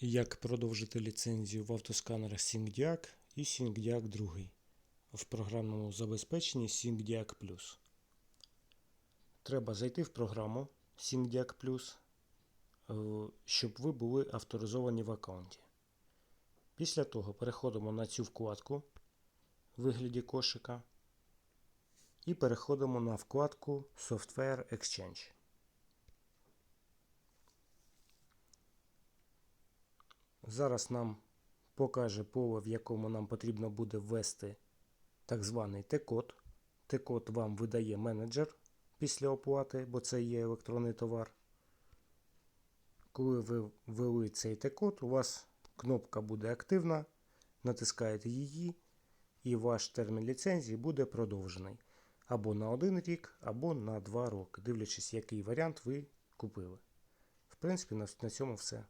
Як продовжити ліцензію в автосканерах SyncDiac і SyncDiac 2 в програмному забезпеченні SyncDiac Plus. Треба зайти в програму SyncDiac Plus, е, щоб ви були авторизовані в аккаунті. Після того переходимо на цю вкладку в вигляді кошика і переходимо на вкладку Software Exchange. Зараз нам покаже поле, в якому нам потрібно буде ввести так званий Т-код. Т-код вам видає менеджер після оплати, бо це є електронний товар. Коли ви ввели цей Т-код, у вас кнопка буде активна, натискаєте її, і ваш термін ліцензії буде продовжений або на один рік, або на два роки, дивлячись, який варіант ви купили. В принципі, на, цьому все.